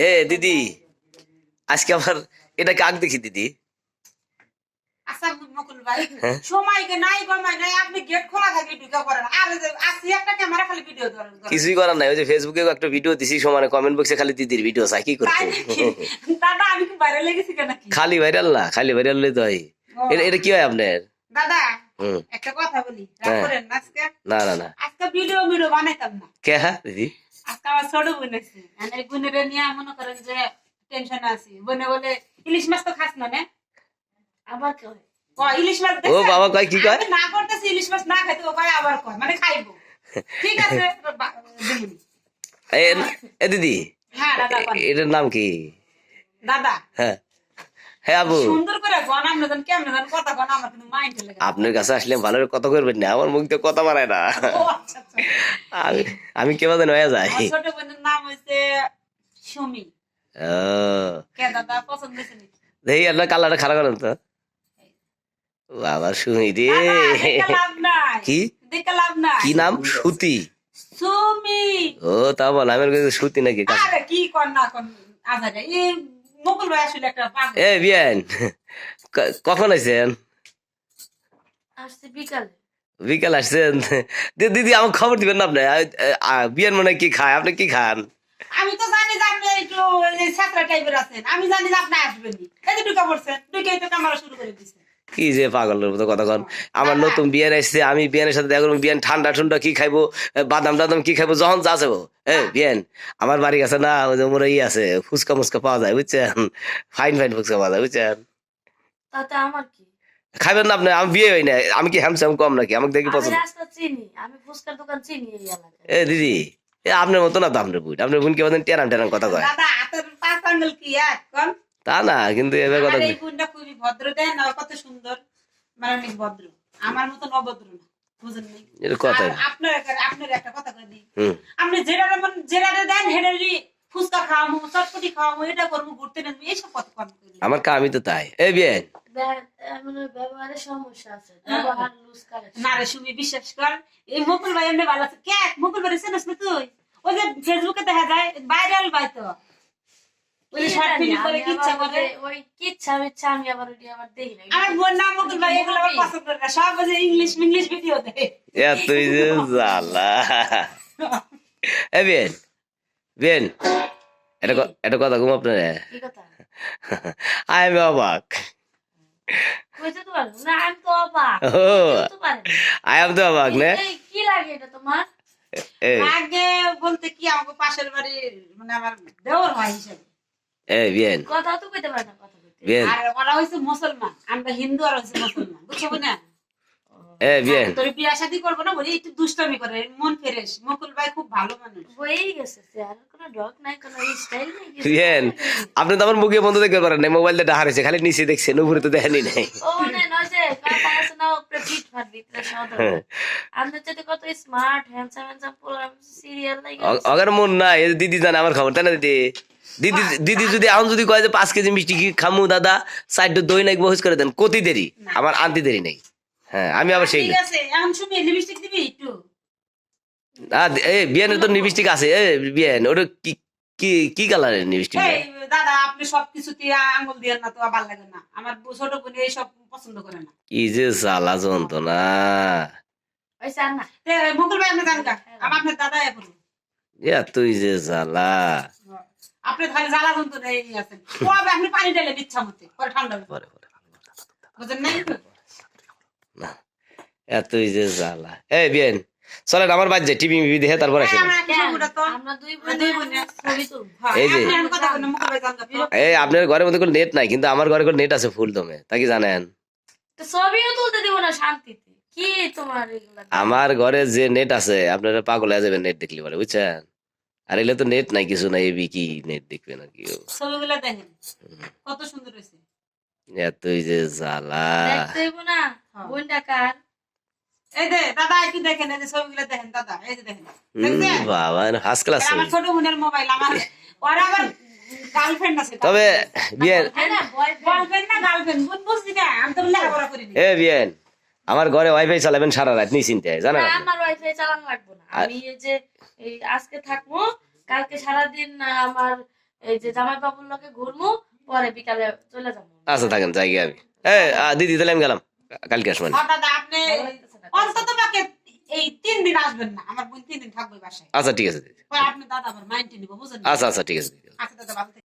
এ দিদি আজকে আবার এটা কাক দেখি দিদি? হ্যাঁ? একটা ভিডিও ধরেন কিছুই করার নাই ওই যে ফেসবুকে একটা ভিডিও দিছি সমানে কমেন্ট বক্সে খালি দিদির ভিডিও চাই কি করতে খালি ভাইরাল না খালি ভাইরাল তো এটা কি হয় আপনার? দাদা হুম। একটা কথা বলি রাগ হ্যাঁ। না না না না। আজকে ভিডিও ভিডিও বানাইতাম না। কে হ্যাঁ দিদি? আজকে আমার ছোট বোন আছে আর বোনের নিয়ে মনে করেন যে টেনশন আছে বোনে বলে ইলিশ মাছ তো খাস না নে আবার ইলিশ মাছ ও বাবা কয় কি কয় না করতেছি ইলিশ মাছ না খাইতে ও কয় আবার কয় মানে খাইবো ঠিক আছে এ এ দিদি হ্যাঁ দাদা এটার নাম কি দাদা হ্যাঁ হ্যাঁ আবু। সুন্দর করে গন আপনি জান কেমন জান কথা গন আমার কিন্তু মাইন্ড লেগে আপনার কাছে আসলে ভালো করে কথা করবেন না আমার মুখ দিয়ে কথা বাড়ায় না। আচ্ছা আচ্ছা। আমি আমি কেমন হয়ে যাই? আমার ছোট বোনের নাম হইছে সুমি। ও। কে দাদা পছন্দ হয়েছে নাকি? কালারটা খারাপ করেন তো। বাবা শুনি রে। কি? কি নাম? সুতি। সুমি। ও তা বল আমার কাছে সুতি নাকি? আরে কি কর না কর এই মুকুল ভাই আসলে একটা এ বিয়ান কখন আইছেন? আসছে বিকালে। বিকাল আসছেন? দিদি আমার খবর দিবেন না আপনি? বিয়ান মনে কি খায়? আপনি কি খান? আমি তো জানি যে আপনি একটু ছাত্রা টাইপের আছেন। আমি জানি যে আপনি আসবেন এই যে ঢুকা পড়ছেন ঢুকে তো ক্যামেরা শুরু করে দিচ্ছেন কি যে পাগলের মতো কথা কন। আমার নতুন বিয়ান আসছে আমি বিয়ানের সাথে দেখা করব বিয়ান ঠান্ডা ঠান্ডা কি খাইবো বাদাম টাদাম কি খাইবো যখন যা যাব এ বিয়ান। আমার বাড়ি কাছে না ওই যে মোর ই আছে ফুচকা মুচকা পাওয়া যায় বুঝছেন? ফাইন ফাইন ফুচকা পাওয়া যায় বুঝছেন? তাতে আমার কি? খাইবেন না আপনি আমি বিয়ে হই না আমি কি হ্যামস্যাম কম নাকি? আমাকে দেখি পছন্দ। আমি ফুচকার দোকান চিনি এই এলাকায়। এ দিদি এ আপনার মতো না তো আপনার বুট আপনার বোন বলেন টেরান টেরান কথা কয়। তা না কিন্তু এবার কথা এই বোনটা খুবই ভদ্র দেন আর কত সুন্দর। মানে অনেক ভদ্র। আমার মতন অভদ্র না বুঝেন নি এটা কথা আপনার আপনার একটা কথা কই দিই? আপনি যেটা মানে যেটা দেন হেডারি ফুচকা খাওয়ামু চটপটি খাওয়ামু এটা করব ঘুরতে নেন এইসব কথা কম করি আমার কামই তো তাই। এ বিয়ে? মানে ব্যবহারের সমস্যা আছে ব্যবহার লুজ করে না রে সুমি বিশ্বাস কর এই মুকুল ভাই এমনি ভালো আছে। কে মুকুল ভাই চেনিস না তুই? ওই যে ফেসবুকে দেখা যায় ভাইরাল ভাই তো। ওই শর্ট ফিল্ম করে কি ইচ্ছা করে? ওই কিচ্ছা মিচ্ছা আমি আবার ওইটি আবার দেখি না আমার বোন নাম মুকুল ভাই এগুলো আমার পছন্দ করে সব ওই ইংলিশ ইংলিশ ভিডিও দেয় এ তুই যে জ্বালা। এ বিয়েন বিয়েন এটা এটা কথা ঘুম আপনার? আমি অবাক। আই এম তো অবাক। না। কি লাগে এটা তোমার? আগে বলতে কি আমাকে পাশের বাড়ির মানে আমার দেওর হয় হিসেবে। এ বিয়েন কথা তো কইতে পারে না কথা কইতে। আর ওরা হয়েছে মুসলমান আমরা হিন্দু আর হয়েছে মুসলমান বুঝছ না এ বিয়েন তোর বিয়া শাদী করব না বলি একটু দুষ্টামি করে মন ফেরেস মুকুল ভাই খুব ভালো মানুষ। হয়েই গেছে আর কোনো ডগ নাই কোনো স্টাইল নাই বিয়েন আপনি তো আমার মুখে বন্ধ দেখতে পারেন না মোবাইল দিয়ে হারাইছে খালি নিচে দেখছেন উপরে তো দেখেনি নাই। ও না নয় যে কথা আছে না উপরে পিট ফাট ভিতরে সদর। হ্যাঁ। আপনি যদি কত স্মার্ট হ্যান্ডসাম হ্যান্ডসাম পোলা সিরিয়াল লাগে অ- মন না এই যে দিদি জানে আমার খবর তাই না দিদি? দিদি দিদি যদি এখন যদি কয় যে পাঁচ কেজি মিষ্টি কি খামু দাদা? সাইড দই নাকি বহজ করে দেন। কতি দেরি। আমার আনতে দেরি নেই। হ্যাঁ আমি আবার সেই ঠিক আছে এখন লিপস্টিক দিবি একটু? এই বিয়ানের তো লিপস্টিক আছে। এ বিয়ান ওটা কি কি কি কালারের লিপস্টিক দাদা আপনি সবকিছুতে আঙ্গুল দিয়ে না তো আবার লাগে না। আমার ছোট বোন এইসব পছন্দ করে না। কি যে জ্বালা যন্ত্রণা। ওই চান না। মুকুল ভাই আপনি জানকা আমার দাদা এখন তুই যে জ্বালা। আপনি তাহলে জ্বালা যন্ত্র এই আছেন। কবে আপনি পানি ঢেলে ইচ্ছা মতে পরে ঠান্ডা হবে পরে পরে। বুঝেন নাই? না এ তুই যে জ্বালা। এই বিয়ান চলেন আমার বাদ যায় টিভি মিভি দেখে তারপর আসেন। এই যে। এই আপনার ঘরের মধ্যে কোনো নেট নাই কিন্তু আমার ঘরে নেট আছে ফুল দমে তা কি জানেন? তো ছবিও তুলতে দিব না শান্তিতে। কি তোমার আমার ঘরে যে নেট আছে আপনারা পাগল হয়ে যাবেন নেট দেখলে বলে বুঝছেন? আর এলে তো নেট নাই কিছু নাই এবি কি নেট দেখবেন আর কি ছবিগুলো দেখেন। কত সুন্দর হয়েছে। এতই যে জ্বালা। না। হ্যাঁ। বোন ডাকার এই যে দাদা একটু দেখেন এই যে ছবিগুলো দেখেন দাদা এই যে দেখেন? বাবা ফার্স্ট ক্লাস আমার ছোট বোনের মোবাইল আমার ওর আবার গার্লফ্রেন্ড আছে। তবে বিয়েন হ্যাঁ না গার্লফ্রেন্ড না গার্লফ্রেন্ড বোন বুঝলি না আমি তো লেখাপড়া করিনি। এ বিয়েন আমার ঘরে ওয়াইফাই চালাবেন সারা রাত নিশ্চিন্তে জানেন আমার ওয়াইফাই চালান লাগবো না। আমি এই যে এই আজকে থাকব কালকে সারাদিন আহ, আমার এই যে জামাই বাবুর লোকে ঘুরমু পরে বিকালে চলে যাব। আচ্ছা থাকেন যাই গিয়ে আমি। হ্যাঁ দিদি তাহলে আমি গেলাম। কালকে আসবেন। হ্যাঁ, আপনি অন্তত পক্ষে এই তিন দিন আসবেন না আমার বোন তিন দিন থাকবে বাসায়। আচ্ছা ঠিক আছে দিদি। আপনি দাদা আবার মাইন্ড নিব বুঝেন আচ্ছা আচ্ছা ঠিক আছে দিদি। আচ্ছা দাদা।